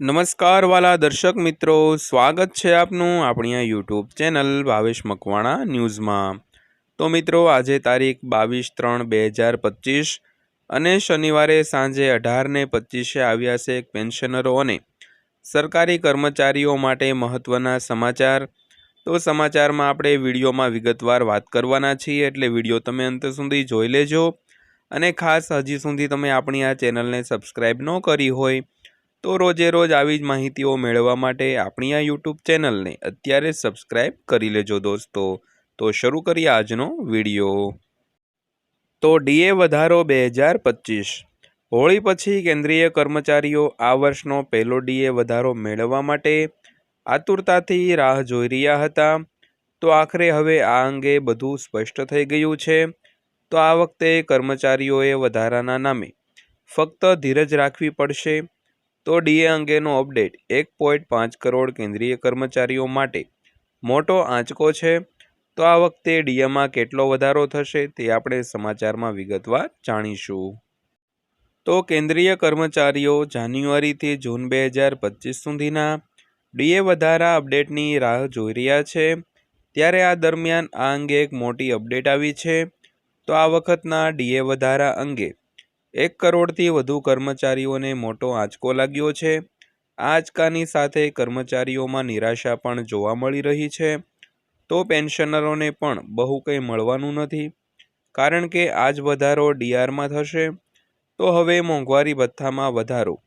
નમસ્કાર વાલા દર્શક મિત્રો, સ્વાગત છે આપનું આપણી આ યુટ્યુબ ચેનલ ભાવેશ મકવાણા ન્યૂઝમાં. તો મિત્રો, આજે તારીખ બાવીસ ત્રણ બે હજાર પચીસ અને શનિવારે સાંજે અઢારને પચીસે આવ્યા છે પેન્શનરો અને સરકારી કર્મચારીઓ માટે મહત્ત્વના સમાચાર. તો સમાચારમાં આપણે વિડીયોમાં વિગતવાર વાત કરવાના છીએ, એટલે વીડિયો તમે અંત સુધી જોઈ લેજો. અને ખાસ હજી સુધી તમે આપણી આ ચેનલને સબસ્ક્રાઈબ ન કરી હોય તો રોજે રોજ આવી જ માહિતીઓ મેળવવા માટે આપણી આ યુટ્યુબ ચેનલને અત્યારે સબસ્ક્રાઈબ કરી લેજો દોસ્તો. તો શરૂ કરીએ આજનો વીડિયો. તો ડીએ વધારો બે હજાર પચીસ. હોળી પછી કેન્દ્રીય કર્મચારીઓ આ વર્ષનો પહેલો ડીએ વધારો મેળવવા માટે આતુરતાથી રાહ જોઈ રહ્યા હતા. તો આખરે હવે આ અંગે બધું સ્પષ્ટ થઈ ગયું છે. તો આ વખતે કર્મચારીઓએ વધારાના નામે ફક્ત ધીરજ રાખવી પડશે. તો ડીએ અંગેનો અપડેટ. એક પોઈન્ટ પાંચ કરોડ કેન્દ્રીય કર્મચારીઓ માટે મોટો આંચકો છે. તો આ વખતે ડીએમાં કેટલો વધારો થશે તે આપણે સમાચારમાં વિગતવાર જાણીશું. તો કેન્દ્રીય કર્મચારીઓ જાન્યુઆરીથી જૂન બે હજાર પચીસ સુધીના ડીએ વધારા અપડેટની રાહ જોઈ રહ્યા છે. ત્યારે આ દરમિયાન આ અંગે એક મોટી અપડેટ આવી છે. તો આ વખતના ડીએ વધારા અંગે એક કરોડથી વધુ કર્મચારીઓને મોટો આંચકો લાગ્યો છે. આંચકાની સાથે કર્મચારીઓમાં નિરાશા પણ જોવા મળી રહી છે. તો પેન્શનરોને પણ બહુ કંઈ મળવાનું નથી. કારણ કે આજ વધારો ડીઆરમાં થશે. તો હવે મોંઘવારી ભથ્થામાં વધારો.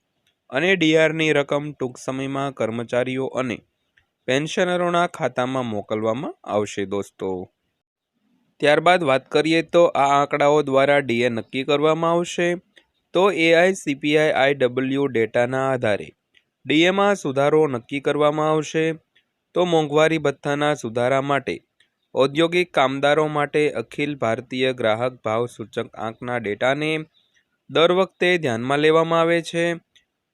અને ડીઆરની રકમ ટૂંક સમયમાં કર્મચારીઓ અને પેન્શનરોના ખાતામાં મોકલવામાં આવશે, દોસ્તો. ત્યારબાદ વાત કરીએ તો આ આંકડાઓ દ્વારા ડીએ નક્કી કરવામાં આવશે. તો એઆઈસીપીઆઈ આઈ ડબલ્યુ ડેટાના આધારે ડીએમાં સુધારો નક્કી કરવામાં આવશે. તો મોંઘવારી ભથ્થાના સુધારા માટે ઔદ્યોગિક કામદારો માટે અખિલ ભારતીય ગ્રાહક ભાવ સૂચક આંકના ડેટાને દર વખતે ધ્યાનમાં લેવામાં આવે છે.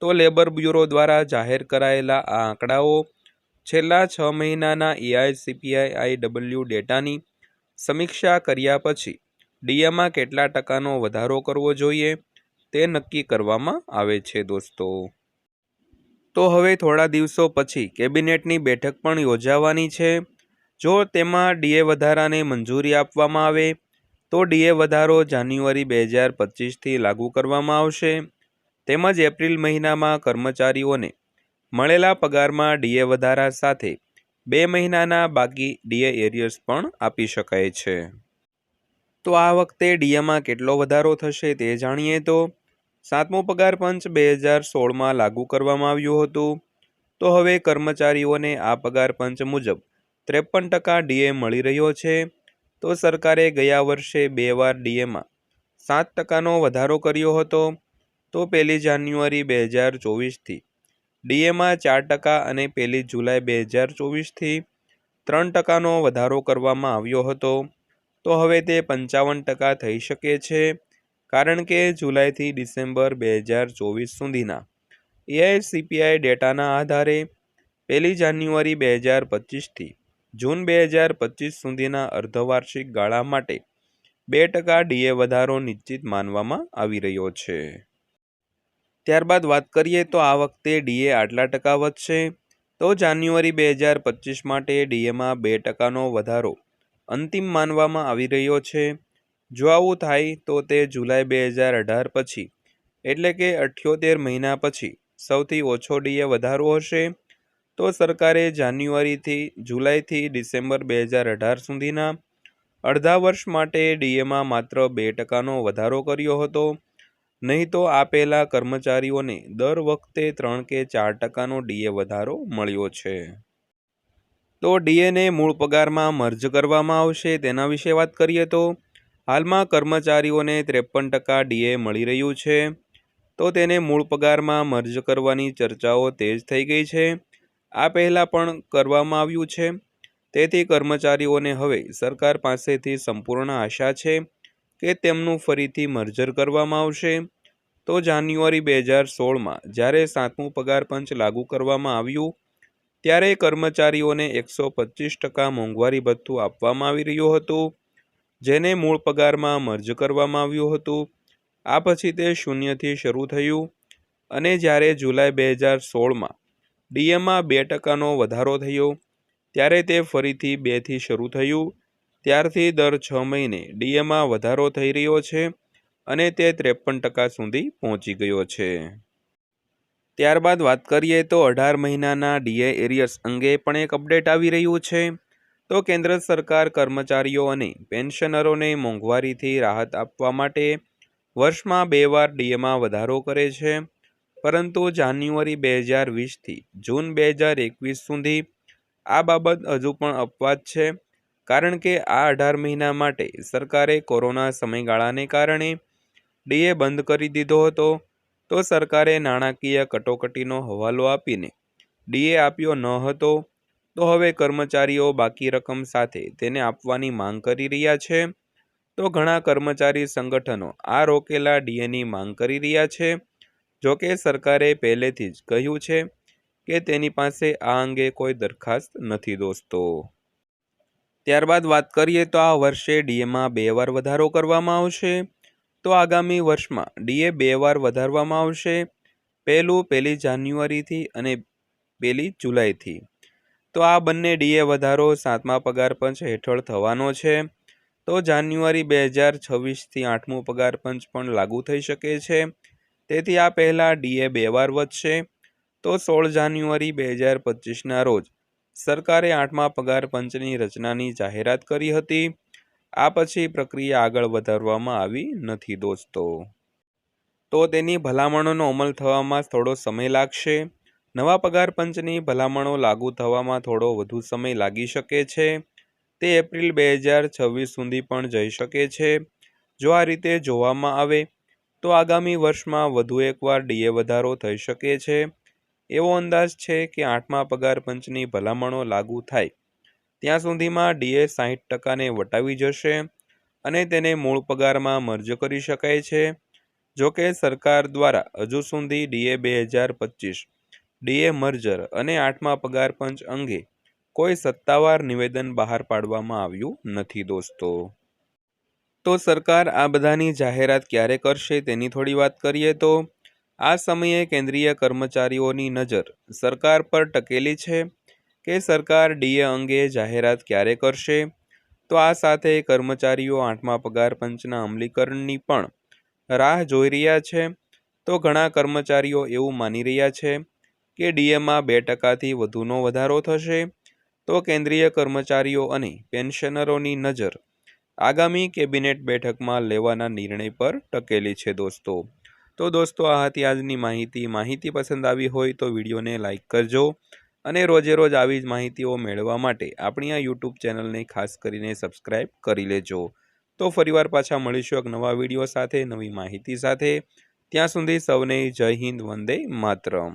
તો લેબર બ્યુરો દ્વારા જાહેર કરાયેલા આ આંકડાઓ છેલ્લા છ મહિનાના એઆઈસીપીઆઈ આઈ ડબલ્યુ ડેટાની સમીક્ષા કર્યા પછી ડીએમાં કેટલા ટકાનો વધારો કરવો જોઈએ તે નક્કી કરવામાં આવે છે દોસ્તો. તો હવે થોડા દિવસો પછી કેબિનેટની બેઠક પણ યોજાવાની છે. જો તેમાં ડીએ વધારાને મંજૂરી આપવામાં આવે, તો ડીએ વધારો જાન્યુઆરી બે હજાર પચીસથી લાગુ કરવામાં આવશે. તેમજ એપ્રિલ મહિનામાં કર્મચારીઓને મળેલા પગારમાં ડીએ વધારા સાથે બે મહિનાના બાકી ડીએ એરિયર્સ પણ આપી શકાય છે. તો આ વખતે ડીએમાં કેટલો વધારો થશે તે જાણીએ તો સાતમો પગાર પંચ બે હજાર સોળમાં લાગુ કરવામાં આવ્યું હતું. તો હવે કર્મચારીઓને આ પગાર પંચ મુજબ ત્રેપન ટકા ડીએ મળી રહ્યો છે. તો સરકારે ગયા વર્ષે બે વાર ડીએમાં સાત ટકાનો વધારો કર્યો હતો. તો પહેલી જાન્યુઆરી બે હજાર ચોવીસથી ડીએમાં ચાર ટકા અને પહેલી જુલાઈ બે હજાર ચોવીસથી ત્રણ ટકાનો વધારો કરવામાં આવ્યો હતો. તો હવે તે પંચાવન ટકા થઈ શકે છે, કારણ કે જુલાઈથી ડિસેમ્બર બે હજાર ચોવીસ સુધીના. એઆઈસીપીઆઈ ડેટાના આધારે પહેલી જાન્યુઆરી બે હજાર પચીસથી જૂન બે હજાર પચીસ સુધીના અર્ધવાર્ષિક ગાળા માટે બે ટકા ડીએ વધારો નિશ્ચિત માનવામાં આવી રહ્યો છે. ત્યારબાદ વાત કરીએ તો આ વખતે ડીએ આટલા ટકા વધશે. તો જાન્યુઆરી બે હજાર પચીસ માટે ડીએમાં બે ટકાનો વધારો અંતિમ માનવામાં આવી રહ્યો છે. જો આવું થાય તો તે જુલાઈ બે હજાર અઢાર પછી, એટલે કે અઠ્યોતેર મહિના પછી, સૌથી ઓછો ડીએ વધારો હશે. તો સરકારે જાન્યુઆરીથી જુલાઈથી ડિસેમ્બર બે હજાર અઢાર સુધીના અડધા વર્ષ માટે ડીએમાં માત્ર બે ટકાનો વધારો કર્યો હતો. નહીં તો આ પહેલાં કર્મચારીઓને દર વખતે ત્રણ કે ચાર ટકાનો ડીએ વધારો મળ્યો છે. તો ડીએને મૂળ પગારમાં મર્જ કરવામાં આવશે તેના વિશે વાત કરીએ તો, હાલમાં કર્મચારીઓને ત્રેપન ટકા ડીએ મળી રહ્યું છે. તો તેને મૂળ પગારમાં મર્જ કરવાની ચર્ચાઓ તેજ થઈ ગઈ છે. આ પહેલાં પણ કરવામાં આવ્યું છે. તેથી કર્મચારીઓને હવે સરકાર પાસેથી સંપૂર્ણ આશા છે કે તેમનું ફરીથી મર્જર કરવામાં આવશે. તો જાન્યુઆરી બે હજાર સોળમાં જ્યારે સાતમું પગાર પંચ લાગુ કરવામાં આવ્યું, ત્યારે કર્મચારીઓને એકસો પચીસ ટકા મોંઘવારી ભથ્થું આપવામાં આવી રહ્યું હતું, જેને મૂળ પગારમાં મર્જ કરવામાં આવ્યું હતું. આ પછી તે શૂન્યથી શરૂ થયું અને જ્યારે જુલાઈ બે હજાર સોળમાં ડીએમાં બે ટકાનો વધારો થયો, ત્યારે તે ફરીથી બેથી શરૂ થયું. ત્યારથી દર છ મહિને ડીએમાં વધારો થઈ રહ્યો છે. અને તે ત્રેપન ટકા સુધી પહોંચી ગયો છે. ત્યારબાદ વાત કરીએ તો અઢાર મહિનાના ડીએ એરિયર્સ અંગે પણ એક અપડેટ આવી રહ્યું છે. તો કેન્દ્ર સરકાર કર્મચારીઓ અને પેન્શનરોને મોંઘવારીથી રાહત આપવા માટે વર્ષમાં બે વાર ડીએમાં વધારો કરે છે. પરંતુ જાન્યુઆરી બે હજાર વીસથી જૂન બે હજાર એકવીસ સુધી આ બાબત હજુ પણ અપવાદ છે. કારણ કે આ અઢાર મહિના માટે સરકારે કોરોના સમયગાળાને કારણે ડીએ બંધ કરી દીધો હતો, તો સરકારે નાણાકીય કટોકટીનો હવાલો આપીને ડીએ આપ્યો ન હતો, તો હવે કર્મચારીઓ બાકી રકમ સાથે તેને આપવાની માંગ કરી રહ્યા છે. તો ઘણા કર્મચારી સંગઠનો આ રોકેલા ડીએની માંગ કરી રહ્યા છે. જોકે સરકારે પહેલેથી જ કહ્યું છે કે તેની પાસે આ અંગે કોઈ દરખાસ્ત નથી દોસ્તો. ત્યારબાદ વાત કરીએ તો આ વર્ષે ડીએમાં બે વાર વધારો કરવામાં આવશે. તો આગામી વર્ષમાં ડીએ બે વાર વધારવામાં આવશે. પહેલું પહેલી જાન્યુઆરીથી અને પહેલી જુલાઈથી. તો આ બંને ડીએ વધારો સાતમા પગાર પંચ હેઠળ થવાનો છે. તો જાન્યુઆરી બે હજાર છવ્વીસથી આઠમું પગાર પંચ પણ લાગુ થઈ શકે છે. તેથી આ પહેલાં ડીએ બે વાર વધશે. તો સોળ જાન્યુઆરી બે હજાર પચીસના રોજ સરકારે આઠમા પગાર પંચની રચનાની જાહેરાત કરી હતી. આ પછી પ્રક્રિયા આગળ વધારવામાં આવી નથી દોસ્તો. તો તેની ભલામણોનો અમલ થવામાં થોડો સમય લાગશે. નવા પગાર પંચની ભલામણો લાગુ થવામાં થોડો વધુ સમય લાગી શકે છે. તે એપ્રિલ બે હજાર છવ્વીસ સુધી પણ જઈ શકે છે. જો આ રીતે જોવામાં આવે, તો આગામી વર્ષમાં વધુ એકવાર ડીએ વધારો થઈ શકે છે. એવો અંદાજ છે કે આઠમા પગાર પંચની ભલામણો લાગુ થાય. ત્યાં સુધીમાં ડીએ સાહીઠ ટકાને વટાવી જશે અને તેને મૂળ પગારમાં મર્જ કરી શકાય છે. જોકે સરકાર દ્વારા હજુ સુધી ડીએ બે હજાર પચીસ, ડીએ મર્જર અને આઠમા પગાર પંચ અંગે કોઈ સત્તાવાર નિવેદન બહાર પાડવામાં આવ્યું નથી દોસ્તો. તો સરકાર આ બધાની જાહેરાત ક્યારે કરશે તેની થોડી વાત કરીએ તો, આ સમયે કેન્દ્રીય કર્મચારીઓની નજર સરકાર પર ટકેલી છે. કે સરકાર ડીએ અંગે જાહેરાત ક્યારે કરશે? તો આ સાથે કર્મચારીઓ આઠમા પગાર પંચના અમલીકરણની પણ રાહ જોઈ રહ્યા છે. તો ઘણા કર્મચારીઓ એવું માની રહ્યા છે કે ડીએમાં બે ટકાથી વધુનો વધારો થશે. તો કેન્દ્રીય કર્મચારીઓ અને પેન્શનરોની નજર આગામી કેબિનેટ બેઠકમાં લેવાના નિર્ણય પર ટકેલી છે દોસ્તો. તો દોસ્તો, આ હતી આજની માહિતી. માહિતી પસંદ આવી હોય તો વિડીયોને લાઇક કરજો. અને રોજે રોજ આવી જ માહિતીઓ મેળવવા માટે આપણી આ યુટ્યુબ ચેનલને ખાસ કરીને સબસ્ક્રાઈબ કરી લેજો. તો ફરીવાર પાછા મળીશું એક નવા વીડિયો સાથે, નવી માહિતી સાથે. ત્યાં સુધી સૌને જય હિન્દ, વંદે માતરમ.